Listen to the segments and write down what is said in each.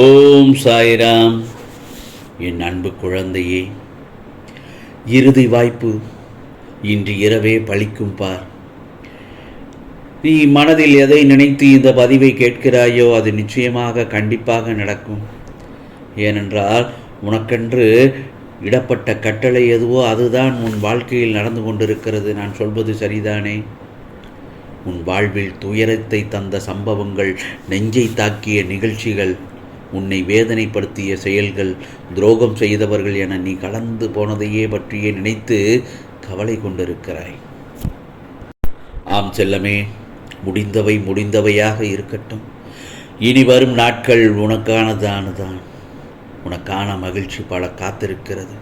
ஓம் சாய்ராம். என் அன்பு குழந்தையே இறுதி வாய்ப்பு இன்று இரவே பழிக்கும் பார். நீ மனதில் எதை நினைத்து இந்த பதிவை கேட்கிறாயோ அது நிச்சயமாக கண்டிப்பாக நடக்கும். ஏனென்றால் உனக்கென்று இடப்பட்ட கட்டளை எதுவோ அதுதான் உன் வாழ்க்கையில் நடந்து கொண்டிருக்கிறது. நான் சொல்வது சரிதானே? உன் வாழ்வில் துயரத்தை தந்த சம்பவங்கள் நெஞ்சை தாக்கிய நிகழ்ச்சிகள் உன்னை வேதனைப்படுத்திய செயல்கள் துரோகம் செய்தவர்கள் என நீ கலந்து போனதையே பற்றியே நினைத்து கவலை கொண்டிருக்கிறாய். ஆம் செல்லமே முடிந்தவை முடிந்தவையாக இருக்கட்டும். இனி வரும் நாட்கள் உனக்கானதானதான் உனக்கான மகிழ்ச்சி பல காத்திருக்கிறது.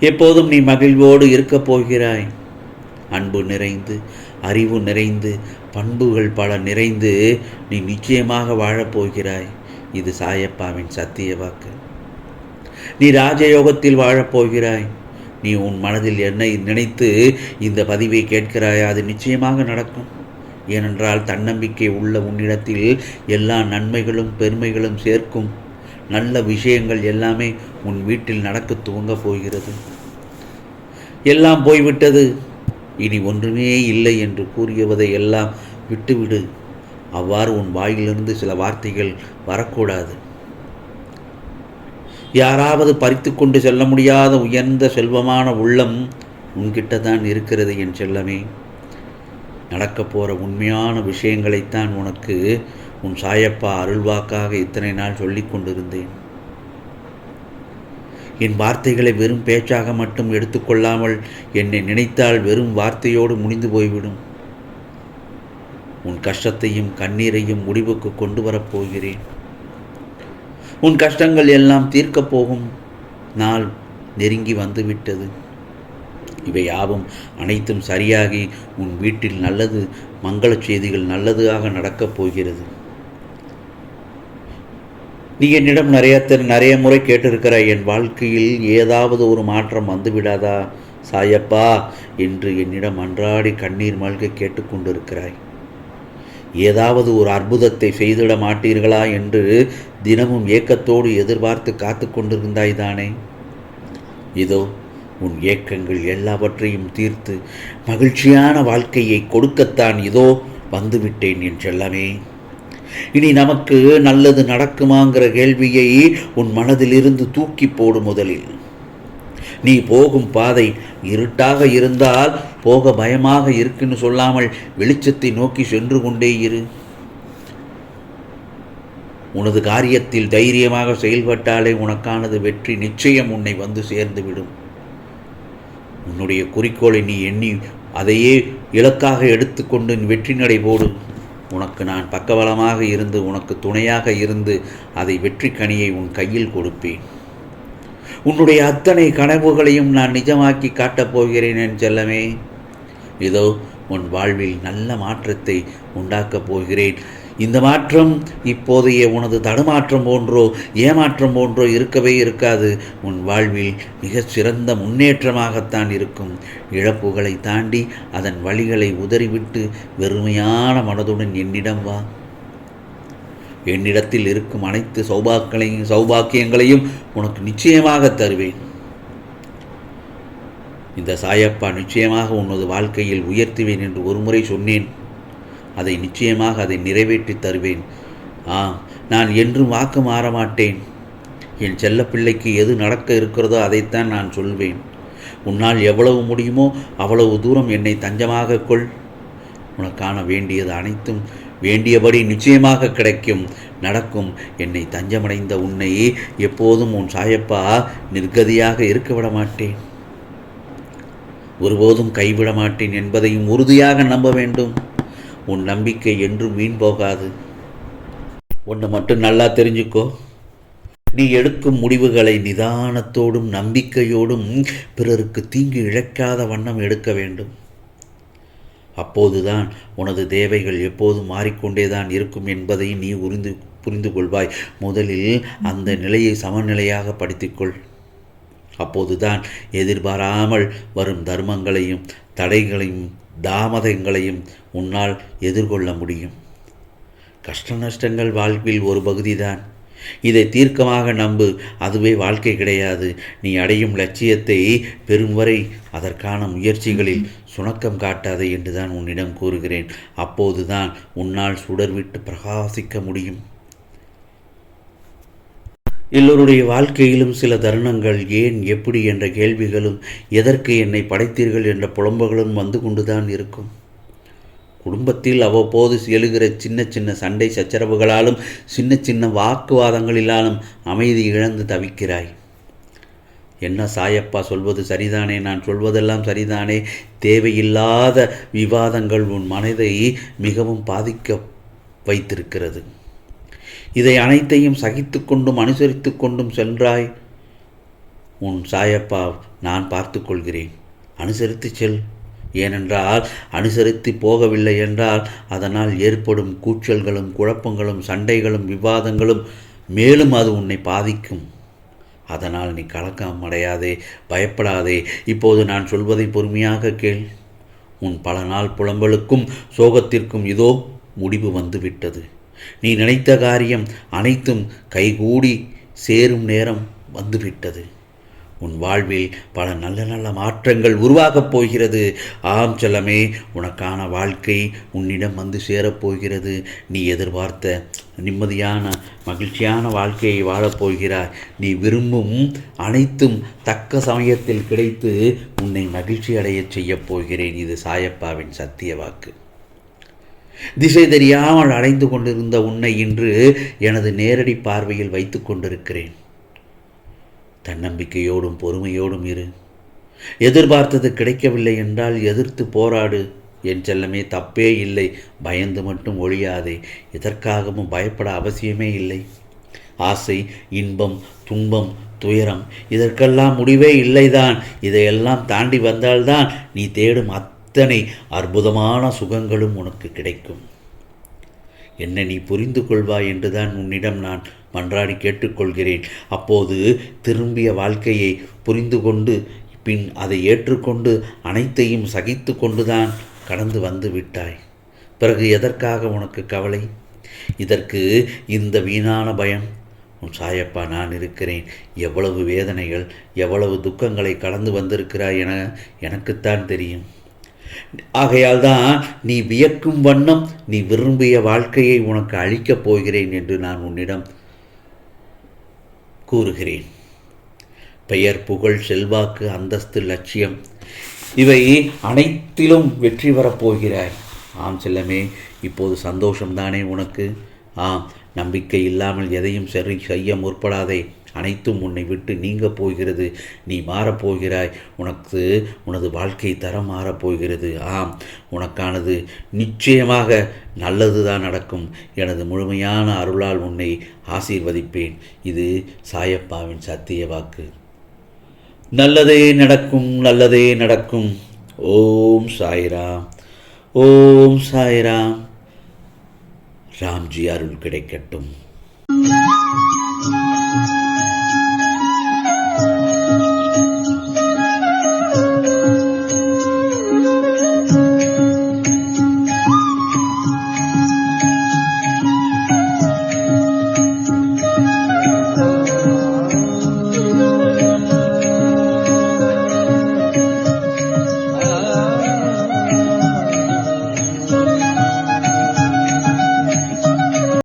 எப்போதும் நீ மகிழ்வோடு இருக்கப் போகிறாய். அன்பு நிறைந்து அறிவு நிறைந்து பண்புகள் பல நிறைந்து நீ நிச்சயமாக வாழப்போகிறாய் இது சாயப்பாவின் சத்திய வாக்கு. நீ ராஜயோகத்தில் வாழப்போகிறாய் நீ உன் மனதில் என்னை நினைத்து இந்த பதிவை கேட்கிறாய்? அது நிச்சயமாக நடக்கும். ஏனென்றால் தன்னம்பிக்கை உள்ள உன்னிடத்தில் எல்லா நன்மைகளும் பெருமைகளும் சேர்க்கும். நல்ல விஷயங்கள் எல்லாமே உன் வீட்டில் நடக்க துவங்கப் போகிறது. எல்லாம் போய்விட்டது. இனி ஒன்றுமே இல்லை என்று கூறியவதை எல்லாம் விட்டுவிடு. அவ்வாறு உன் வாயிலிருந்து சில வார்த்தைகள் வரக்கூடாது. யாராவது பறித்து கொண்டு செல்ல முடியாத உயர்ந்த செல்வமான உள்ளம் உன்கிட்ட தான் இருக்கிறது என் செல்லமே. நடக்கப் போகிற உண்மையான விஷயங்களைத்தான் உனக்கு உன் சாயப்பா அருள்வாக்காக இத்தனை நாள் சொல்லிக் கொண்டிருந்தேன். என் வார்த்தைகளை வெறும் பேச்சாக மட்டும் எடுத்துக்கொள்ளாமல் என்னை நினைத்தால் வெறும் வார்த்தையோடு முடிந்து போய்விடும். உன் கஷ்டத்தையும் கண்ணீரையும் முடிவுக்கு கொண்டு வரப்போகிறேன் உன் கஷ்டங்கள் எல்லாம் தீர்க்கப் போகும் நாள் நெருங்கி வந்துவிட்டது. இவை யாவும் அனைத்தும் சரியாகி உன் வீட்டில் நல்லது மங்களச் செய்திகள் நல்லதாக நடக்கப் போகிறது. நீ என்னிடம் நிறைய நிறைய முறை கேட்டிருக்கிறாய். என் வாழ்க்கையில் ஏதாவது ஒரு மாற்றம் வந்துவிடாதா? சாயப்பா! என்று என்னிடம் அன்றாடி கண்ணீர் மல்க கேட்டுக்கொண்டிருக்கிறாய் ஏதாவது ஒரு அற்புதத்தை செய்திட மாட்டீர்களா என்று தினமும் ஏக்கத்தோடு எதிர்பார்த்து காத்து கொண்டிருந்தாய் தானே? இதோ உன் ஏக்கங்கள் எல்லாவற்றையும் தீர்த்து மகிழ்ச்சியான வாழ்க்கையை கொடுக்கத்தான் இதோ வந்துவிட்டேன் என் செல்லமே. இனி நமக்கு நல்லது நடக்குமாங்கிற கேள்வியை உன் மனதிலிருந்து தூக்கி போடு முதலில். நீ போகும் பாதை இருட்டாக இருந்தால் போக பயமாக இருக்குன்னு சொல்லாமல் வெளிச்சத்தை நோக்கி சென்று கொண்டே இரு. உனது காரியத்தில் தைரியமாக செயல்பட்டாலே உனக்கானது வெற்றி நிச்சயம் உன்னை வந்து சேர்ந்துவிடும். உன்னுடைய குறிக்கோளை நீ எண்ணி அதையே இலக்காக எடுத்துக்கொண்டு வெற்றி நடை போடு. உனக்கு நான் பக்கபலமாக இருந்து உனக்கு துணையாக இருந்து அதை வெற்றி கனியை உன் கையில் கொடுப்பேன். உன்னுடைய அத்தனை கனவுகளையும் நான் நிஜமாக்கி காட்டப் போகிறேன் என் செல்லமே. இதோ உன் வாழ்வில் நல்ல மாற்றத்தை உண்டாக்கப் போகிறேன். இந்த மாற்றம் இப்போதைய உனது தடுமாற்றம் போன்றோ ஏமாற்றம் போன்றோ இருக்கவே இருக்காது. உன் வாழ்வில் மிகச் சிறந்த முன்னேற்றமாகத்தான் இருக்கும். இழப்புகளை தாண்டி அதன் வழிகளை உதறிவிட்டு வெறுமையான மனதுடன் என்னிடம் வா. என்னிடத்தில் இருக்கும் அனைத்து சௌபாக்களையும் சௌபாக்கியங்களையும் உனக்கு நிச்சயமாக தருவேன். இந்த சாயப்பா நிச்சயமாக உனது வாழ்க்கையில் உயர்த்துவேன் என்று ஒருமுறை சொன்னேன். அதை நிச்சயமாக அதை நிறைவேற்றி தருவேன். ஆ நான் என்றும் வாக்கு மாற மாட்டேன். என் செல்ல பிள்ளைக்கு எது நடக்க இருக்கிறதோ அதைத்தான் நான் சொல்வேன். உன்னால் எவ்வளவு முடியுமோ அவ்வளவு தூரம் என்னை தஞ்சமாக கொள். உனக்கான வேண்டியது அனைத்தும் வேண்டியபடி நிச்சயமாக கிடைக்கும். நடக்கும். என்னை தஞ்சமடைந்த உன்னை எப்போதும் உன் சாயப்பா நிர்கதியாக இருக்க விட மாட்டேன். ஒருபோதும் கைவிட மாட்டேன் என்பதையும் உறுதியாக நம்ப வேண்டும். உன் நம்பிக்கை என்றும் வீண் போகாது. ஒன்று மட்டும் நல்லா தெரிஞ்சுக்கோ. நீ எடுக்கும் முடிவுகளை நிதானத்தோடும் நம்பிக்கையோடும் பிறருக்கு தீங்கு இழைக்காத வண்ணம் எடுக்க வேண்டும். அப்போதுதான் உனது தேவைகள் எப்போதும் மாறிக்கொண்டேதான் இருக்கும் என்பதை நீ உறிந்து புரிந்து கொள்வாய் முதலில் அந்த நிலையை சமநிலையாக படித்துக்கொள். அப்போதுதான் எதிர்பாராமல் வரும் தர்மங்களையும் தடைகளையும் தாமதங்களையும் உன்னால் எதிர்கொள்ள முடியும். கஷ்ட நஷ்டங்கள் வாழ்வில் ஒரு பகுதிதான். இதை தீர்க்கமாக நம்பு. அதுவே வாழ்க்கை கிடையாது. நீ அடையும் லட்சியத்தை பெறும் வரை அதற்கான முயற்சிகளில் சுணக்கம் காட்டாதே என்றுதான் உன்னிடம் கூறுகிறேன். அப்போதுதான் உன்னால் சுடர்விட்டு பிரகாசிக்க முடியும். எல்லோருடைய வாழ்க்கையிலும் சில தருணங்கள் ஏன் எப்படி என்ற கேள்விகளும் எதற்கு என்னை படைத்தீர்கள் என்ற புலம்புகளும் வந்து கொண்டுதான் இருக்கும். குடும்பத்தில் அவ்வப்போது எழுகிற சின்ன சின்ன சண்டை சச்சரவுகளாலும் சின்ன சின்ன வாக்குவாதங்களிலாலும் அமைதி இழந்து தவிக்கிறாய். என்ன சாயப்பா சொல்வது சரிதானே? நான் சொல்வதெல்லாம் சரிதானே? தேவையில்லாத விவாதங்கள் உன் மனதை மிகவும் பாதிக்க வைத்திருக்கிறது. இதை அனைத்தையும் சகித்து கொண்டும் அனுசரித்து கொண்டும் சென்றாய். உன் சாயப்பா நான் பார்த்து கொள்கிறேன். அனுசரித்து செல். ஏனென்றால் அனுசரித்து போகவில்லை என்றால் அதனால் ஏற்படும் கூச்சல்களும் குழப்பங்களும் சண்டைகளும் விவாதங்களும் மேலும் அது உன்னை பாதிக்கும். அதனால் நீ கலக்கம் அடையாதே பயப்படாதே. இப்போது நான் சொல்வதை பொறுமையாக கேள். உன் பல நாள் புலம்பலுக்கும் சோகத்திற்கும் இதோ முடிவு வந்துவிட்டது. நீ நினைத்த காரியம் அனைத்தும் கைகூடி சேரும் நேரம் வந்துவிட்டது. உன் வாழ்வில் பல நல்ல நல்ல மாற்றங்கள் உருவாகப் போகிறது. ஆம் செல்லமே உனக்கான வாழ்க்கை உன்னிடம் வந்து சேரப்போகிறது நீ எதிர்பார்த்த நிம்மதியான மகிழ்ச்சியான வாழ்க்கையை வாழப்போகிறாய் நீ விரும்பும் அனைத்தும் தக்க சமயத்தில் கிடைத்து உன்னை மகிழ்ச்சி அடையச் செய்யப் போகிறேன். இது சாயப்பாவின் சத்திய வாக்கு. திசை தெரியாமல் அடைந்து கொண்டிருந்த உன்னை இன்று எனது நேரடி பார்வையில் வைத்து கொண்டிருக்கிறேன். தன்னம்பிக்கையோடும் பொறுமையோடும் இரு. எதிர்பார்த்தது கிடைக்கவில்லை என்றால் எதிர்த்து போராடு. என் செல்லமே தப்பே இல்லை. பயந்து மட்டும் ஒழியாதே. எதற்காகவும் பயப்பட அவசியமே இல்லை. ஆசை இன்பம் துன்பம் துயரம் இதற்கெல்லாம் முடிவே இல்லைதான். இதையெல்லாம் தாண்டி வந்தால்தான் நீ தேடும் அத்தனை அற்புதமான சுகங்களும் உனக்கு கிடைக்கும். என்ன நீ புரிந்து கொள்வாய் என்றுதான் உன்னிடம் நான் மன்றாடி கேட்டுக்கொள்கிறேன். அப்போது திரும்பிய வாழ்க்கையை புரிந்து கொண்டு பின் அதை ஏற்றுக்கொண்டு அனைத்தையும் சகித்து கொண்டுதான் கடந்து வந்து விட்டாய். பிறகு எதற்காக உனக்கு கவலை? இதற்கு இந்த வீணான பயம். உன் சாயப்பா நான் இருக்கிறேன். எவ்வளவு வேதனைகள் எவ்வளவு துக்கங்களை கடந்து வந்திருக்கிறாய் என எனக்குத்தான் தெரியும். ஆகையால் தான் நீ வியக்கும் வண்ணம் நீ விரும்பிய வாழ்க்கையை உனக்கு அளிக்கப் போகிறேன் என்று நான் உன்னிடம் கூறுகிறேன். பெயர் புகழ் செல்வாக்கு அந்தஸ்து லட்சியம் இவை அனைத்திலும் வெற்றி வரப்போகிறாய் ஆம் செல்லமே இப்போது சந்தோஷம்தானே உனக்கு? ஆம் நம்பிக்கை இல்லாமல் எதையும் சரி செய்ய முற்படாதே. அனைத்தும் உன்னை விட்டு நீங்க போகிறது. நீ மாறப்போகிறாய். உனக்கு உனது வாழ்க்கை தரம் மாறப்போகிறது. ஆம் உனக்கானது நிச்சயமாக நல்லது தான் நடக்கும். எனது முழுமையான அருளால் உன்னை ஆசீர்வதிப்பேன். இது சாயப்பாவின் சத்திய வாக்கு. நல்லதே நடக்கும் நல்லதே நடக்கும். ஓம் சாய்ராம் ஓம் சாய்ராம். ராம்ஜி அருள் கிடைக்கட்டும்.